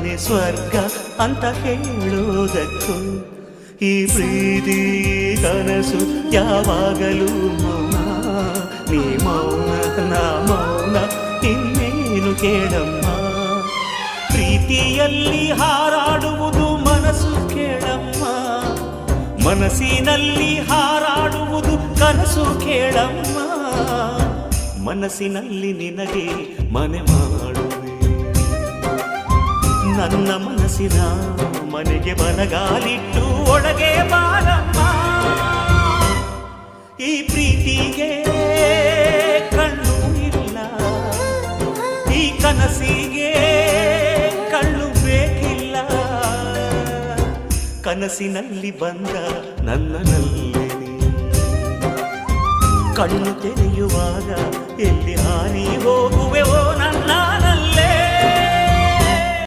ಮನೆ ಸ್ವರ್ಗ ಅಂತ ಹೇಳೋದಕ್ಕೂ ಈ ಪ್ರೀತಿ ಕನಸು ಯಾವಾಗಲೂ ಮೌನ. ನೀ ಮೌನ, ನಾ ಮೌನ, ಇನ್ನೇನು ಕೇಳಮ್ಮ. ಪ್ರೀತಿಯಲ್ಲಿ ಹಾರಾಡುವುದು ಮನಸ್ಸು ಕೇಳಮ್ಮ. ಮನಸ್ಸಿನಲ್ಲಿ ಹಾರಾಡುವುದು ಕನಸು ಕೇಳಮ್ಮ. ಮನಸ್ಸಿನಲ್ಲಿ ನಿನಗೆ ಮನೆ ಮಾಡುವೆ ನನ್ನ ಮನಸ್ಸಿನ ಮನೆಗೆ ಬಲಗಾಲಿಟ್ಟು, ಒಳಗೆ ಬಾರಮ್ಮ ಈ ಪ್ರೀತಿಗೆ ಕಣ್ಣು ಇಲ್ಲ, ಈ ಕನಸಿಗೆ ಕಣ್ಣು ಬೇಕಿಲ್ಲ, ಕನಸಿನಲ್ಲಿ ಬಂದ ನನ್ನನಲ್ಲಿ ಕಣ್ಣು ತೆರೆಯುವಾಗ ಎಲ್ಲಿ ಹಾರಿ ನನ್ನ